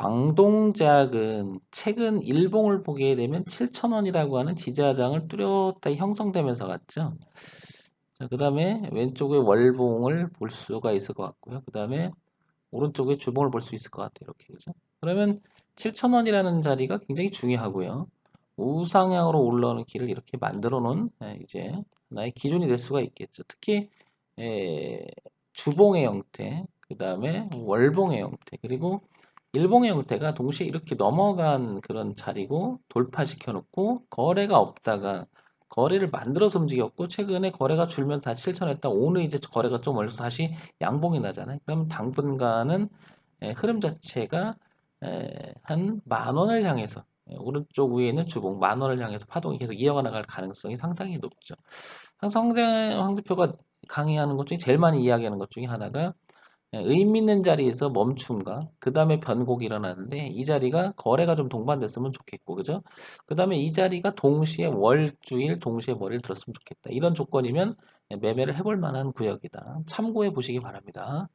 광동제약은 최근 일봉을 보게 되면 7,000원이라고 하는 지지하장을 뚜렷하게 형성되면서 갔죠. 자, 그 다음에 왼쪽에 월봉을 볼 수가 있을 것 같고요. 그 다음에 오른쪽에 주봉을 볼 수 있을 것 같아요. 이렇게 그죠? 그러면 7,000원이라는 자리가 굉장히 중요하고요. 우상향으로 올라오는 길을 이렇게 만들어 놓은 예, 이제 하나의 기준이 될 수가 있겠죠. 특히 에, 주봉의 형태, 그 다음에 월봉의 형태, 그리고 일봉의 형태가 동시에 이렇게 넘어간 그런 자리고 돌파시켜 놓고 거래가 없다가 거래를 만들어서 움직였고 최근에 거래가 줄면 다시 7천 했다 오늘 이제 거래가 좀 올려서 다시 양봉이 나잖아요. 그럼 당분간은 에, 흐름 자체가 한 만 원을 향해서 에, 오른쪽 위에 있는 주봉 만 원을 향해서 파동이 계속 이어가 나갈 가능성이 상당히 높죠. 항상 황대, 황 대표가 강의하는 것 중에 제일 많이 이야기하는 것 중에 하나가 예, 의미 있는 자리에서 멈춤과 그 다음에 변곡이 일어나는데 이 자리가 거래가 좀 동반됐으면 좋겠고 그죠? 그 다음에 이 자리가 동시에 월주일 동시에 머리를 들었으면 좋겠다. 이런 조건이면 매매를 해볼 만한 구역이다. 참고해 보시기 바랍니다.